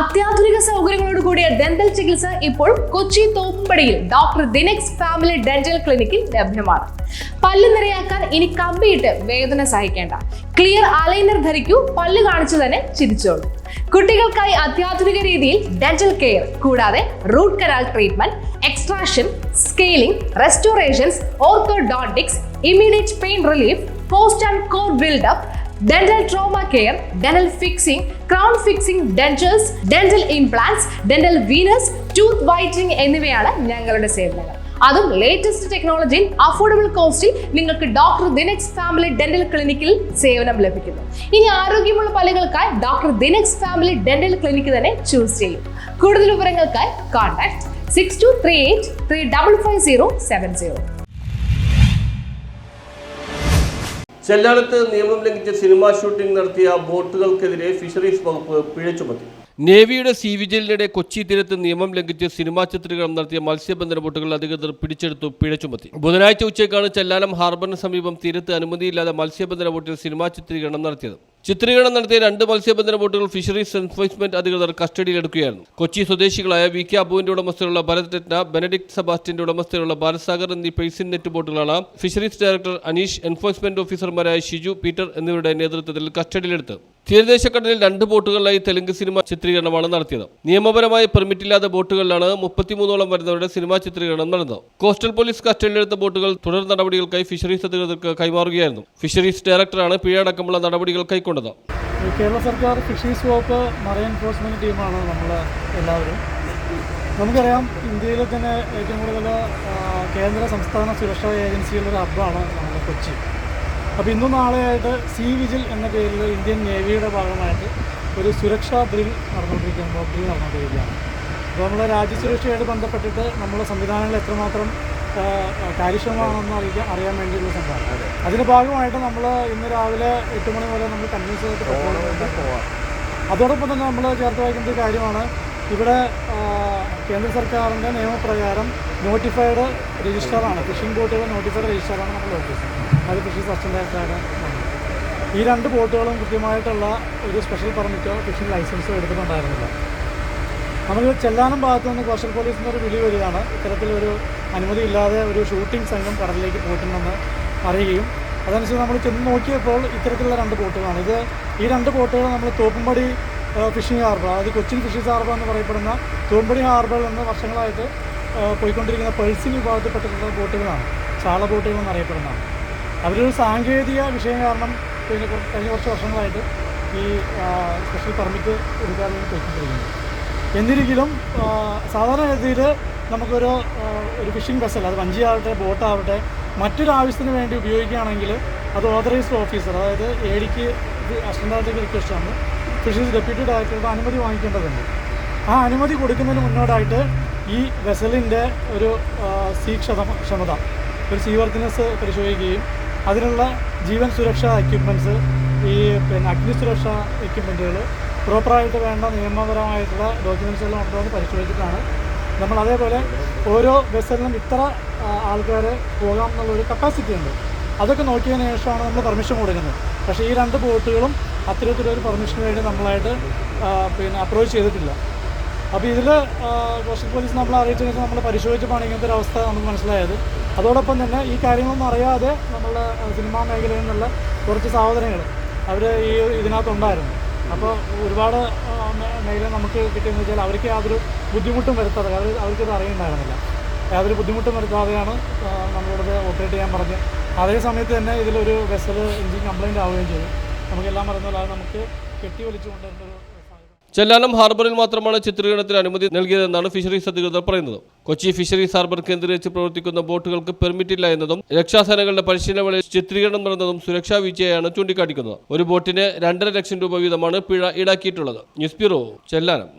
അത്യാധുനിക സൗകര്യങ്ങളോട് കൂടിയ ഡെന്റൽ ചികിത്സ ഇപ്പോൾ കൊച്ചി തോപ്പുംപടിയിൽ ഡോക്ടർ ദിനെക്സ് ഫാമിലി ഡെന്റൽ ക്ലിനിക്കിൽ ലഭ്യമാണ്. പല്ല് നിറയാക്കാൻ ഇനി കമ്പിയിട്ട് വേദന സഹിക്കേണ്ട. ക്ലിയർ അലൈനർ ധരിക്കൂ പല്ല് കാണിച്ചു തന്നെ ചിരിച്ചോളൂ. കുട്ടികൾക്കായി അത്യാധുനിക രീതിയിൽ ഡെന്റൽ കെയർ കൂടാതെ root canal treatment extraction scaling restorations orthodontics immediate pain relief post and core buildup dental trauma care dental fixing crown fixing dentals dental implants dental veneers tooth whitening എന്നിവയാണ് ഞങ്ങളുടെ സേവനങ്ങൾ. അതും ലേറ്റസ്റ്റ് ടെക്നോളജിയിൽ affordable കോസ്റ്റിൽ നിങ്ങൾക്ക് doctor ദിനക്സ് family dental ക്ലിനിക്കിൽ സേവനം ലഭിക്കുന്നു. ഇനി ആരോഗ്യമുള്ള പല്ലുകൾക്കായി doctor Dinex family dental clinic തന്നെ ചൂസ് ചെയ്യും. കൂടുതൽ വിവരങ്ങൾക്കായി contact six two three eight three double five zero seven zero ചെല്ലാനത്ത് നിയമം ലംഘിച്ച് സിനിമാ ഷൂട്ടിംഗ് നടത്തിയ ബോട്ടുകൾക്കെതിരെ ഫിഷറീസ് വകുപ്പ് പിഴ ചുമത്തി. നേവിയുടെ സി വിജിലിനിടെ കൊച്ചി തീരത്ത് നിയമം ലംഘിച്ച് സിനിമാ ചിത്രീകരണം നടത്തിയ മത്സ്യബന്ധന ബോട്ടുകൾ അധികൃതർ പിടിച്ചെടുത്തു പിഴ ചുമത്തി. ബുധനാഴ്ച ഉച്ചയ്ക്കാണ് ചെല്ലാനം ഹാർബറിന് സമീപം തീരത്ത് അനുമതിയില്ലാതെ മത്സ്യബന്ധന ബോട്ടിൽ സിനിമാ ചിത്രീകരണം നടത്തിയത്. ചിത്രീകരണം നടത്തിയ രണ്ട് മത്സ്യബന്ധന ബോട്ടുകൾ ഫിഷറീസ് എൻഫോഴ്സ്മെന്റ് അധികൃതർ കസ്റ്റഡിയിലെടുക്കുകയായിരുന്നു. കൊച്ചി സ്വദേശികളായ വി കെ അബുവിന്റെ ഉടമസ്ഥയിലുള്ള ഭരത് രത്ന ബെനഡിക്ട് സബാസ്റ്റിന്റെ ഉടമസ്ഥയിലുള്ള ബാലസാഗർ എന്നീ പെയ്സിൻ നെറ്റ് ബോട്ടുകളാണ് ഫിഷറീസ് ഡയറക്ടർ അനീഷ് എൻഫോഴ്സ്മെന്റ് ഓഫീസർമാരായ ഷിജു പീറ്റർ എന്നിവരുടെ നേതൃത്വത്തിൽ കസ്റ്റഡിയിലെടുത്ത് തീരദേശക്കടലിൽ രണ്ട് ബോട്ടുകളിലായി തെലുങ്ക് സിനിമ ചിത്രീകരണമാണ് നടത്തിയത്. നിയമപരമായി പെർമിറ്റില്ലാത്ത ബോട്ടുകളിലാണ് മുപ്പത്തിമൂന്നോളം വരുന്നവരുടെ സിനിമാ ചിത്രീകരണം നടന്നത്. കോസ്റ്റൽ പോലീസ് കസ്റ്റഡിയിലെടുത്ത ബോട്ടുകൾ തുടർ നടപടികൾക്കായി ഫിഷറീസ് അധികൃതർക്ക് കൈമാറുകയായിരുന്നു. ഫിഷറീസ് ഡയറക്ടറാണ് പിഴ അടക്കമുള്ള നടപടികൾ കൈക്കൊണ്ടത്. കേരള സർക്കാർ ഫിഷറീസ് വകുപ്പ് മറൈൻ എൻഫോഴ്സ്മെന്റ് ടീമാണ് നമ്മൾ എല്ലാവരും. നമുക്കറിയാം ഇന്ത്യയിലെ തന്നെ ഏറ്റവും കൂടുതൽ കേന്ദ്ര സംസ്ഥാന സുരക്ഷാ ഏജൻസികളുടെ ഹബ്ബാണ് നമ്മുടെ കൊച്ചി. അപ്പോൾ ഇന്നും നാളെയായിട്ട് സി വിജിൽ എന്ന പേരിൽ ഇന്ത്യൻ നേവിയുടെ ഭാഗമായിട്ട് ഒരു സുരക്ഷാ ഡ്രിൽ നടന്നുകൊണ്ടിരിക്കുന്ന ഡ്രിൽ നടന്നുകൊണ്ടിരിക്കുകയാണ്. അപ്പോൾ നമ്മളെ രാജ്യസുരക്ഷയായിട്ട് ബന്ധപ്പെട്ടിട്ട് നമ്മുടെ സംവിധാനങ്ങൾ എത്രമാത്രം കാര്യക്ഷമമാണെന്ന് അറിയിക്കാൻ അറിയാൻ വേണ്ടിയുള്ള സംഭവം അതിന്റെ ഭാഗമായിട്ട് നമ്മൾ ഇന്ന് രാവിലെ എട്ട് മണി വരെ നമ്മൾ കൺവീൻസ് ആയിട്ട് പോകാം അതോടൊപ്പം തന്നെ നമ്മൾ ചേർത്ത് വയ്ക്കേണ്ട ഒരു കാര്യമാണ് ഇവിടെ കേന്ദ്ര സർക്കാരിന്റെ നിയമപ്രകാരം നോട്ടിഫൈഡ് രജിസ്റ്ററാണ് ഫിഷിംഗ് ബോട്ടുകൾ നോട്ടിഫൈഡ് രജിസ്റ്ററാണ് നമ്മുടെ ഓഫീസ് അത് ഫിഷിംഗ് അസിസ്റ്റന്റ് ഡയറക്ടറാണ് ഈ രണ്ട് ബോട്ടുകളും കൃത്യമായിട്ടുള്ള ഒരു സ്പെഷ്യൽ പെർമിറ്റോ ഫിഷിംഗ് ലൈസൻസോ എടുത്തിട്ടുണ്ടായിരുന്നില്ല. നമുക്ക് ചെല്ലാനം ഭാഗത്ത് നിന്ന് കോസ്റ്റൽ പോലീസിന്റെ ഒരു വിളി വരികയാണ്. ഇത്തരത്തിലൊരു അനുമതി ഇല്ലാതെ ഒരു ഷൂട്ടിംഗ് സംഘം കടലിലേക്ക് പോയിട്ടുണ്ടെന്ന് അറിയുകയും അതനുസരിച്ച് നമ്മൾ ചെന്ന് നോക്കിയപ്പോൾ ഇത്തരത്തിലുള്ള രണ്ട് ബോട്ടുകളാണ് ഇത് ഈ രണ്ട് ബോട്ടുകൾ നമ്മൾ തോപ്പുംപടി ഫിഷിംഗ് ഹാർബർ അതായത് കൊച്ചിൻ ഫിഷിംഗ് ഹാർബർ എന്ന് പറയപ്പെടുന്ന തൂമ്പണി ഹാർബറിൽ നിന്ന് വർഷങ്ങളായിട്ട് പോയിക്കൊണ്ടിരിക്കുന്ന പേഴ്സിംഗ് വിഭാഗത്തിൽപ്പെട്ടിട്ടുള്ള ബോട്ടുകളാണ്. ചാള ബോട്ടുകൾ എന്നറിയപ്പെടുന്നതാണ്. അവരൊരു സാങ്കേതിക വിഷയം കാരണം പിന്നെ കഴിഞ്ഞ കുറച്ച് വർഷങ്ങളായിട്ട് ഈ സ്പെഷ്യൽ പെർമിറ്റ് എടുക്കാതെ പോയിക്കൊണ്ടിരിക്കുന്നത് എന്നിരിക്കലും സാധാരണഗതിയിൽ നമുക്കൊരു ഒരു ഫിഷിംഗ് വെസൽ അത് വഞ്ചിയാവട്ടെ ബോട്ടാവട്ടെ മറ്റൊരാവശ്യത്തിന് വേണ്ടി ഉപയോഗിക്കുകയാണെങ്കിൽ അത് ഓതറൈസ്ഡ് ഓഫീസർ അതായത് എ ഡിക്ക് അസിസ്റ്റന്റ് ആണ്. ഫിഷീസ് ഡെപ്യൂട്ടി ഡയറക്ടറുടെ അനുമതി വാങ്ങിക്കേണ്ടതുണ്ട്. ആ അനുമതി കൊടുക്കുന്നതിന് മുന്നോടായിട്ട് ഈ വെസലിന്റെ ഒരു സീ ക്ഷമ ക്ഷമത ഒരു സീ വർത്തിനെസ് പരിശോധിക്കുകയും അതിനുള്ള ജീവൻ സുരക്ഷാ എക്യുപ്മെന്റ്സ് ഈ പിന്നെ അഗ്നി സുരക്ഷാ എക്യുപ്മെന്റുകൾ പ്രോപ്പറായിട്ട് വേണ്ട നിയമപരമായിട്ടുള്ള ഡോക്യുമെന്റ്സ് എല്ലാം ഉണ്ടോ എന്ന് പരിശോധിച്ചിട്ടാണ് നമ്മൾ അതേപോലെ ഓരോ വെസലിനും ഇത്ര ആൾക്കാർ പോകാം എന്നുള്ളൊരു കപ്പാസിറ്റി ഉണ്ട്. അതൊക്കെ നോക്കിയതിന് ശേഷമാണ് നമ്മൾ പെർമിഷൻ കൊടുക്കുന്നത്. പക്ഷേ ഈ രണ്ട് ബോട്ടുകളും അത്തരത്തിലൊരു പെർമിഷന് വേണ്ടി നമ്മളായിട്ട് പിന്നെ അപ്രോച്ച് ചെയ്തിട്ടില്ല. അപ്പോൾ ഇതിൽ കോസ്റ്റൽ പോലീസ് നമ്മൾ അറിയിച്ചതിന് ശേഷം നമ്മൾ പരിശോധിച്ചപ്പോൾ ഇങ്ങനത്തെ ഒരു അവസ്ഥ നമുക്ക് മനസ്സിലായത്. അതോടൊപ്പം തന്നെ ഈ കാര്യങ്ങളൊന്നും അറിയാതെ നമ്മളുടെ സിനിമാ മേഖലയിൽ നിന്നുള്ള കുറച്ച് സഹോദരങ്ങൾ അവർ ഈ ഇതിനകത്തുണ്ടായിരുന്നു. അപ്പോൾ ഒരുപാട് മേഖല നമുക്ക് കിട്ടിയെന്ന് വെച്ചാൽ അവർക്ക് യാതൊരു ബുദ്ധിമുട്ടും വരുത്താതെ അവർ അവർക്കിത് അറിയുന്നുണ്ടായിരുന്നില്ല. യാതൊരു ബുദ്ധിമുട്ടും വരുത്താതെയാണ് ആ, ഓപ്പറേറ്റ് ചെയ്യാൻ പറഞ്ഞ്. അതേ സമയത്ത് തന്നെ ഇതിലൊരു വെസൽ എഞ്ചിൻ കംപ്ലൈന്റ് ആവുകയും ചെയ്തു. നമുക്കെല്ലാം പറഞ്ഞാൽ അത് നമുക്ക് കെട്ടി വലിച്ചു കൊണ്ടുവരേണ്ട ഒരു ചെല്ലാനം ഹാർബറിൽ മാത്രമാണ് ചിത്രീകരണത്തിന് അനുമതി നൽകിയതെന്നാണ് ഫിഷറീസ് അധികൃതർ പറയുന്നത്. കൊച്ചി ഫിഷറീസ് ഹാർബർ കേന്ദ്രീകരിച്ച് പ്രവർത്തിക്കുന്ന ബോട്ടുകൾക്ക് പെർമിറ്റ് ഇല്ല എന്നതും രക്ഷാസേനകളുടെ പരിശീലന വേളയിൽ ചിത്രീകരണം നടന്നതും സുരക്ഷാ വീഴ്ചയാണ് ചൂണ്ടിക്കാട്ടിക്കുന്നത്. ഒരു ബോട്ടിന് രണ്ടര ലക്ഷം രൂപ വീതമാണ് പിഴ ഈടാക്കിയിട്ടുള്ളത്. News bureau Chellanam.